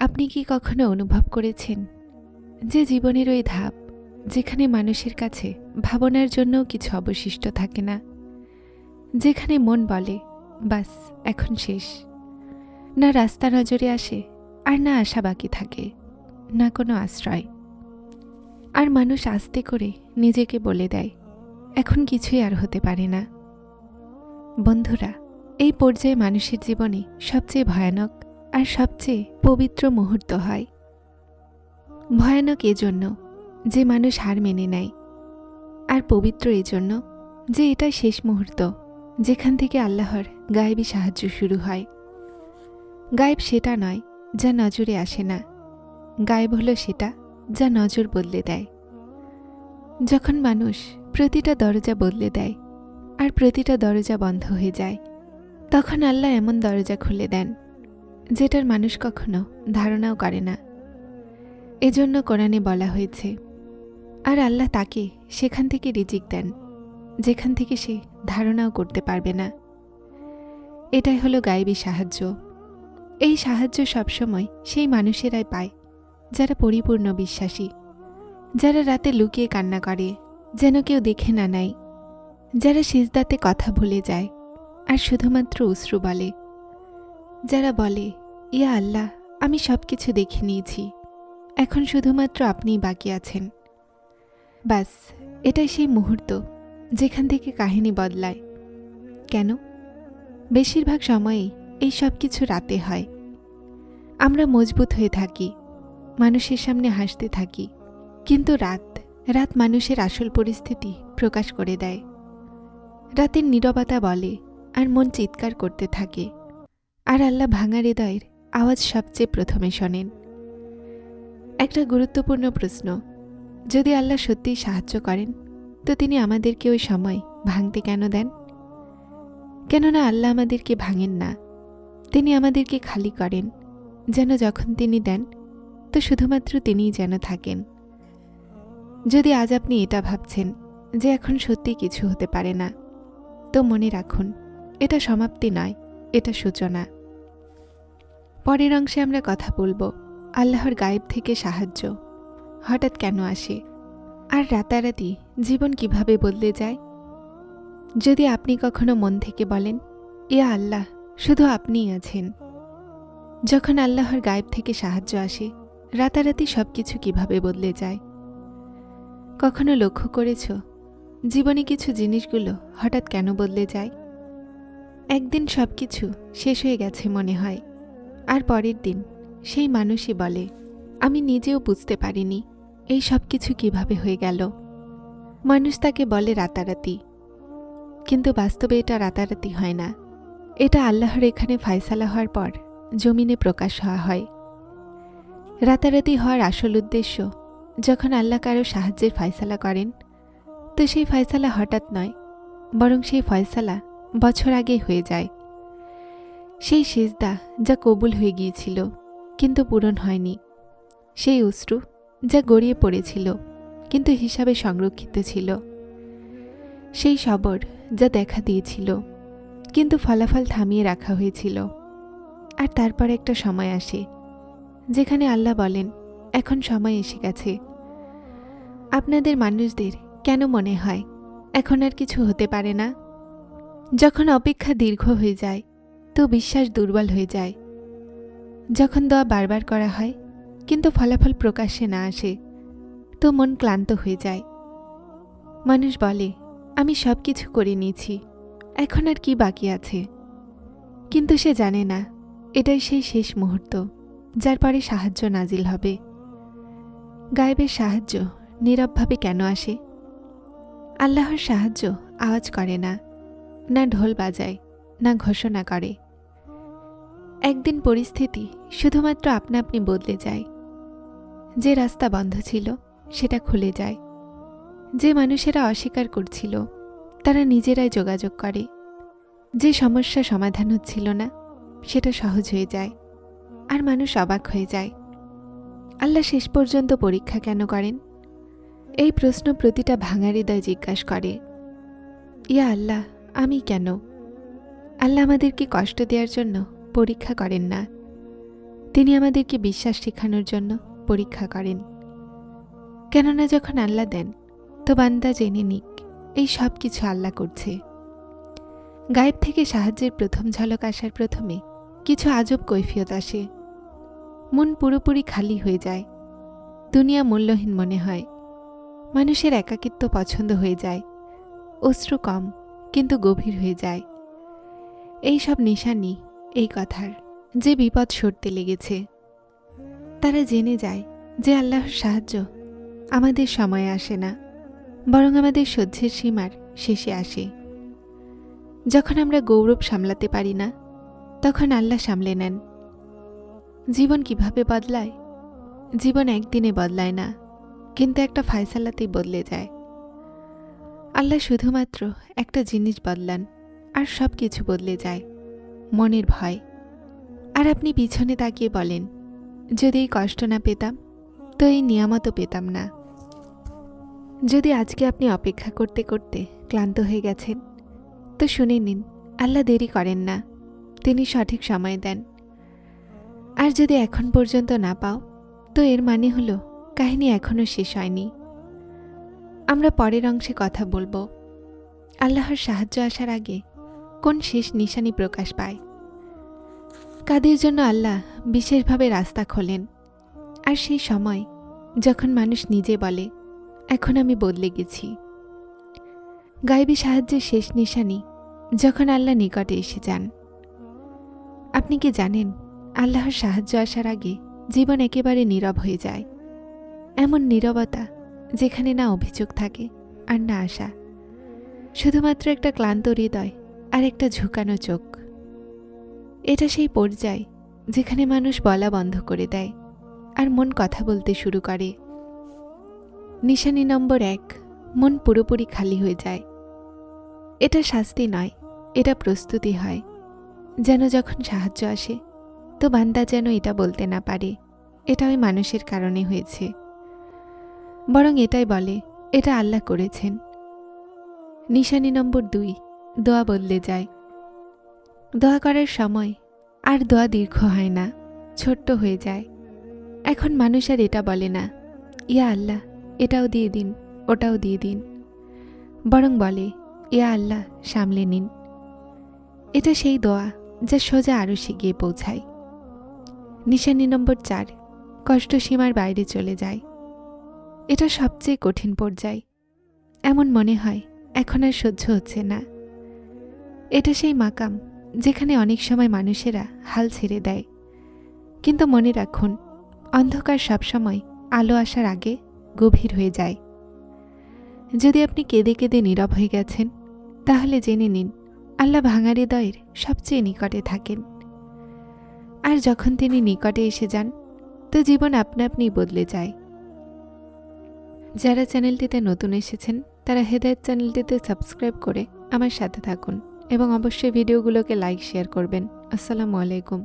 আপনি কি কখনো অনুভব করেছেন যে জীবনের ওই ধাপ যেখানে মানুষের কাছে ভাবনার জন্যও কিছু অবশিষ্ট থাকে না? যেখানে মন বলে, বাস, এখন শেষ। না রাস্তা নজরে আসে, আর না আশা বাকি থাকে, না কোনো আশ্রয়। আর মানুষ আস্তে করে নিজেকে বলে দেয়, এখন কিছুই আর হতে পারে না। বন্ধুরা, এই পর্যায়ে মানুষের জীবনে সবচেয়ে ভয়ানক আর সবচেয়ে পবিত্র মুহূর্ত হয়। ভয়ানক এজন্য যে মানুষ হার মেনে নেয়, আর পবিত্র এজন্য যে এটা শেষ মুহূর্ত, যেখান থেকে আল্লাহর গায়েবী সাহায্য শুরু হয়। গায়েব সেটা নয় যা নজরে আসে না, গায়েব হলো সেটা যা নজর বদলে দেয়। যখন মানুষ প্রতিটা দরজা বদলে দেয় আর প্রতিটা দরজা বন্ধ হয়ে যায়, তখন আল্লাহ এমন দরজা খুলে দেন যেটার মানুষ কখনো ধারণাও করে না। এজন্য কোরআনে বলা হয়েছে, আর আল্লাহ তাকে সেখান থেকে রিজিক দেন, যেখান থেকে সে ধারণাও করতে পারবে না। এটাই হলো গায়েবী সাহায্য। এই সাহায্য সবসময় সেই মানুষেরাই পায়, যারা পরিপূর্ণ বিশ্বাসী, যারা রাতে লুকিয়ে কান্না করে, যেন কেউ দেখে না নাই যারা সিজদাতে কথা ভুলে যায়, আর শুধুমাত্র অশ্রু বলে, যারা বলে ইয়া আল্লাহ, আমি সব কিছু দেখে নিয়েছি। এখন শুধুমাত্র আপনিই বাকি আছেন। বাস, এটাই সেই মুহূর্ত, যেখান থেকে কাহিনী বদলায়। কেন? বেশিরভাগ সময়েই এই সব কিছু রাতে হয়। আমরা মজবুত হয়ে থাকি, মানুষের সামনে হাসতে থাকি। কিন্তু রাত রাত মানুষের আসল পরিস্থিতি প্রকাশ করে দেয়। রাতের নীরবতা বলে আর মন চিৎকার করতে থাকে। আর আল্লাহ ভাঙা হৃদয়ের আওয়াজ সবচেয়ে প্রথমে শোনেন। একটা গুরুত্বপূর্ণ প্রশ্ন, যদি আল্লাহ সত্যিই সাহায্য করেন, তো তিনি আমাদেরকে ওই সময় ভাঙতে কেন দেন? কেননা আল্লাহ আমাদেরকে ভাঙেন না, তিনি আমাদেরকে খালি করেন, যেন যখন তিনি দেন, তো শুধুমাত্র তিনিই যেন থাকেন। যদি আজ আপনি এটা ভাবছেন, যে এখন সত্যি কিছু হতে পারে না, তো মনে রাখুন, এটা সমাপ্তি নয়, এটা সূচনা। পরের অংশে আমরা কথা বলব আল্লাহর গায়েব থেকে সাহায্য। হঠাৎ কেন আসে? আর রাতারাতি জীবন কীভাবে বদলে যায়? যদি আপনি কখনো মন থেকে বলেন, ইয়া আল্লাহ, শুধু আপনিই আছেন। যখন আল্লাহর গায়েব থেকে সাহায্য আসে, রাতারাতি সব কিছু কীভাবে বদলে যায়? কখনো লক্ষ্য করেছ, জীবনে কিছু জিনিসগুলো হঠাৎ কেন বদলে যায়? একদিন সব কিছু শেষ হয়ে গেছে মনে হয়। আর পরের দিন সেই মানুষই বলে, আমি নিজেও বুঝতে পারিনি এই সব কিছু কীভাবে হয়ে গেল। মানুষ তাকে বলে রাতারাতি, কিন্তু বাস্তবে এটা রাতারাতি হয় না। এটা আল্লাহর এখানে ফায়সালা হওয়ার পর জমিনে প্রকাশ হওয়া হয়। রাতারাতি হওয়ার আসল উদ্দেশ্য, যখন আল্লাহ কারও সাহায্যের ফয়সালা করেন, তো সেই ফয়সালা হঠাৎ নয়, বরং সেই ফয়সালা বছর আগে হয়ে যায়। সেই সেজদা যা কবুল হয়ে গিয়েছিল, কিন্তু পূরণ হয়নি। সেই অশ্রু যা গড়িয়ে পড়েছিল, কিন্তু হিসাবে সংরক্ষিত ছিল। সেই সবর যা দেখা দিয়েছিল, কিন্তু ফলাফল থামিয়ে রাখা হয়েছিল। আর তারপর একটা সময় আসে, যেখানে আল্লাহ বলেন, এখন সময় এসে গেছে। আপনাদের মানুষদের কেন মনে হয়, এখন আর কিছু হতে পারে না? যখন অপেক্ষা দীর্ঘ হয়ে যায় তো বিশ্বাস দুর্বল হয়ে যায়। যখন দোয়া বারবার করা হয়, কিন্তু ফলাফল প্রকাশ্যে না আসে, তো মন ক্লান্ত হয়ে যায়। মানুষ বলে, আমি সব কিছু করে নিয়েছি, এখন আর কি বাকি আছে? কিন্তু সে জানে না, এটাই সেই শেষ মুহূর্ত, যার পরে সাহায্য নাজিল হবে। গায়েবের সাহায্য নীরবভাবে কেন আসে? আল্লাহর সাহায্য আওয়াজ করে না না ঢোল বাজায়। না ঘোষণা করে। একদিন পরিস্থিতি শুধুমাত্র আপনা আপনি বদলে যায়। যে রাস্তা বন্ধ ছিল, সেটা খুলে যায়। যে মানুষেরা অস্বীকার করছিল, তারা নিজেরাই যোগাযোগ করে। যে সমস্যা সমাধান হচ্ছিল না, সেটা সহজ হয়ে যায়। আর মানুষ অবাক হয়ে যায়। আল্লাহ শেষ পর্যন্ত পরীক্ষা কেন করেন? এই প্রশ্ন প্রতিটা ভাঙা হৃদয় জিজ্ঞাসা করে। ইয়া আল্লাহ, আমি কেন? আল্লাহ আমাদেরকে কষ্ট দেওয়ার জন্য পরীক্ষা করেন না। তিনি আমাদেরকে বিশ্বাস শেখানোর জন্য পরীক্ষা করেন। কেননা যখন আল্লাহ দেন, তো বান্দা জেনে নিক, এই সব কিছু আল্লাহ করছে। গায়েব থেকে সাহায্যের প্রথম ঝলক আসার প্রথমে কিছু আজব কৈফিয়ত আসে। মন পুরোপুরি খালি হয়ে যায়। দুনিয়া মূল্যহীন মনে হয়। মানুষের একাকিত্ব পছন্দ হয়ে যায়। অশ্রু কম, কিন্তু গভীর হয়ে যায়। এই সব নিশানি এই কথার, যে বিপদ সরতে লেগেছে। তারা জেনে যায় যে আল্লাহর সাহায্য আমাদের সময়ে আসে না, বরং আমাদের সহ্যের সীমার শেষে আসে। যখন আমরা গৌরব সামলাতে পারি না, তখন আল্লাহ সামলে নেন। জীবন কীভাবে বদলায়? জীবন একদিনে বদলায় না, কিন্তু একটা ফায়সালাতেই বদলে যায়। আল্লাহ শুধুমাত্র একটা জিনিস বদলান আর সব কিছু বদলে যায়। মনের ভয়। আর আপনি পিছনে তাকিয়ে বলেন, যদি এই কষ্ট না পেতাম, তো এই নিয়ামতও পেতাম না। যদি আজকে আপনি অপেক্ষা করতে করতে ক্লান্ত হয়ে গেছেন, তো শুনে নিন, আল্লাহ দেরি করেন না। তিনি সঠিক সময় দেন। আর যদি এখন পর্যন্ত না পাও, তো এর মানে হলো, কাহিনী এখনও শেষ হয়নি। আমরা পরের অংশে কথা বলব। আল্লাহর সাহায্য আসার আগে কোন শেষ নিশানি প্রকাশ পায়। কাদের জন্য আল্লাহ বিশেষভাবে রাস্তা খোলেন? আর সেই সময় যখন মানুষ নিজে বলে, এখন আমি বদলে গেছি। গায়েবী সাহায্যের শেষ নিশানি যখন আল্লাহ নিকটে এসে যান। আপনি কি জানেন, আল্লাহর সাহায্য আসার আগে জীবন একেবারে নীরব হয়ে যায়। এমন নীরবতা যেখানে না অভিযোগ থাকে আর না আশা। শুধুমাত্র একটা ক্লান্ত হৃদয় আর একটা ঝুঁকানো চোখ। এটা সেই পর্যায় যেখানে মানুষ বলা বন্ধ করে দেয় আর মন কথা বলতে শুরু করে। নিশানি নম্বর এক, মন পুরোপুরি খালি হয়ে যায়। এটা শাস্তি নয়, এটা প্রস্তুতি হয়। যেন যখন সাহায্য আসে, তো বান্দা যেন এটা বলতে না পারে। এটা ওই মানুষের কারণে হয়েছে। বরং এটাই বলে, এটা আল্লাহ করেছেন। নিশানি নম্বর দুই দোয়া বদলে যায়। দোয়া করার সময় আর দোয়া দীর্ঘ হয় না, ছোট্ট হয়ে যায়। এখন মানুষ আর এটা বলে না, ইয়া আল্লাহ, এটাও দিয়ে দিন, ওটাও দিয়ে দিন। বরং বলে, ইয়া আল্লাহ, সামলে নিন। এটা সেই দোয়া যা সোজা আরও গিয়ে পৌঁছায়। নিশানি নম্বর চার, কষ্ট সীমার বাইরে চলে যায়। এটা সবচেয়ে কঠিন পর্যায়। এমন মনে হয়, এখন আর সহ্য হচ্ছে না। এটা সেই মাকাম যেখানে অনেক সময় মানুষেরা হাল ছেড়ে দেয়। কিন্তু মনে রাখুন, অন্ধকার সবসময় আলো আসার আগে গভীর হয়ে যায়। যদি আপনি কেঁদে কেঁদে নীরব হয়ে গেছেন, তাহলে জেনে নিন, আল্লাহ ভাঙা হৃদয়ের সবচেয়ে নিকটে থাকেন। আর যখন তিনি নিকটে এসে যান, তো জীবন আপনা আপনি বদলে যায়। যারা চ্যানেলটিতে নতুন এসেছেন, তারা হেদায়ত চ্যানেলটিতে সাবস্ক্রাইব করে আমার সাথে থাকুন। এবং অবশ্যই ভিডিওগুলোকে লাইক শেয়ার করবেন। আসসালামু আলাইকুম।